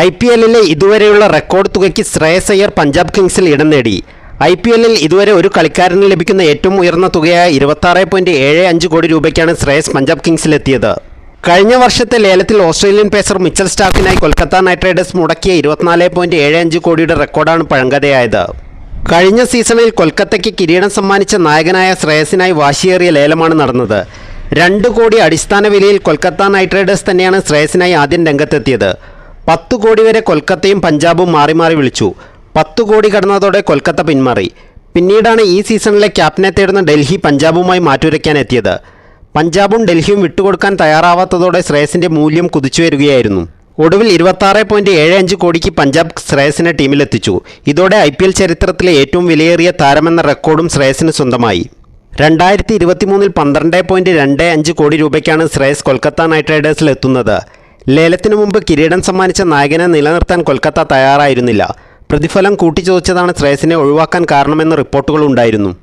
I P എല്ലിലെ ഇതുവരെയുള്ള record തുകയ്ക്ക് ശ്രേയസ് അയ്യർ പഞ്ചാബ് കിങ്സിൽ ഇടം നേടി. ഐ പി എല്ലിൽ ഇതുവരെ ഒരു കളിക്കാരന് ലഭിക്കുന്ന ഏറ്റവും ഉയർന്ന തുകയായ ഇരുപത്താറ് പോയിന്റ് ഏഴ് അഞ്ച് കോടി രൂപയ്ക്കാണ് ശ്രേയസ് പഞ്ചാബ് കിങ്സിലെത്തിയത്. കഴിഞ്ഞ വർഷത്തെ ലേലത്തിൽ ഓസ്ട്രേലിയൻ പേസർ മിച്ചൽ സ്റ്റാർക്കിനായി കൊൽക്കത്ത നൈറ്റ് റൈഡേഴ്സ് മുടക്കിയ ഇരുപത്തിനാല് പോയിന്റ് ഏഴ് അഞ്ച് കോടിയുടെ റെക്കോർഡാണ് പഴങ്കഥയായത്. കഴിഞ്ഞ സീസണിൽ കൊൽക്കത്തയ്ക്ക് കിരീടം സമ്മാനിച്ച നായകനായ ശ്രേയസിനായി വാശിയേറിയ ലേലമാണ് നടന്നത്. രണ്ട് കോടി അടിസ്ഥാന വിലയിൽ കൊൽക്കത്ത നൈറ്റ് റൈഡേഴ്സ് തന്നെയാണ് ശ്രേയസിനായി ആദ്യം രംഗത്തെത്തിയത്. പത്ത് കോടി വരെ കൊൽക്കത്തയും പഞ്ചാബും മാറി മാറി വിളിച്ചു. പത്ത് കോടി കടന്നതോടെ കൊൽക്കത്ത പിന്മാറി. പിന്നീടാണ് ഈ സീസണിലെ ക്യാപ്റ്റനെ തേടുന്ന ഡൽഹി പഞ്ചാബുമായി മാറ്റുരയ്ക്കാൻ എത്തിയത്. പഞ്ചാബും ഡൽഹിയും വിട്ടുകൊടുക്കാൻ തയ്യാറാവാത്തതോടെ ശ്രേയസിന്റെ മൂല്യം കുതിച്ചു വരികയായിരുന്നു ഒടുവിൽ ഇരുപത്താറ് പോയിന്റ് ഏഴ് അഞ്ച് കോടിക്ക് പഞ്ചാബ് ശ്രേയസിനെ ടീമിലെത്തിച്ചു. ഇതോടെ ഐ പി എൽ ചരിത്രത്തിലെ ഏറ്റവും വിലയേറിയ താരമെന്ന റെക്കോർഡും ശ്രേയസിന് സ്വന്തമായി. രണ്ടായിരത്തി ഇരുപത്തിമൂന്നിൽ പന്ത്രണ്ട് പോയിന്റ് രണ്ട് അഞ്ച് കോടി രൂപയ്ക്കാണ് ശ്രേയസ് കൊൽക്കത്ത നൈറ്റ് റൈഡേഴ്സിൽ എത്തുന്നത് ലേലത്തിനു മുമ്പ് കിരീടം സമ്മാനിച്ച നായകനെ നിലനിർത്താൻ കൊൽക്കത്ത തയ്യാറായിരുന്നില്ല. പ്രതിഫലം കൂട്ടിച്ചോദിച്ചതാണ് ശ്രേയസിനെ ഒഴിവാക്കാൻ കാരണമെന്ന് റിപ്പോർട്ടുകളുണ്ടായിരുന്നു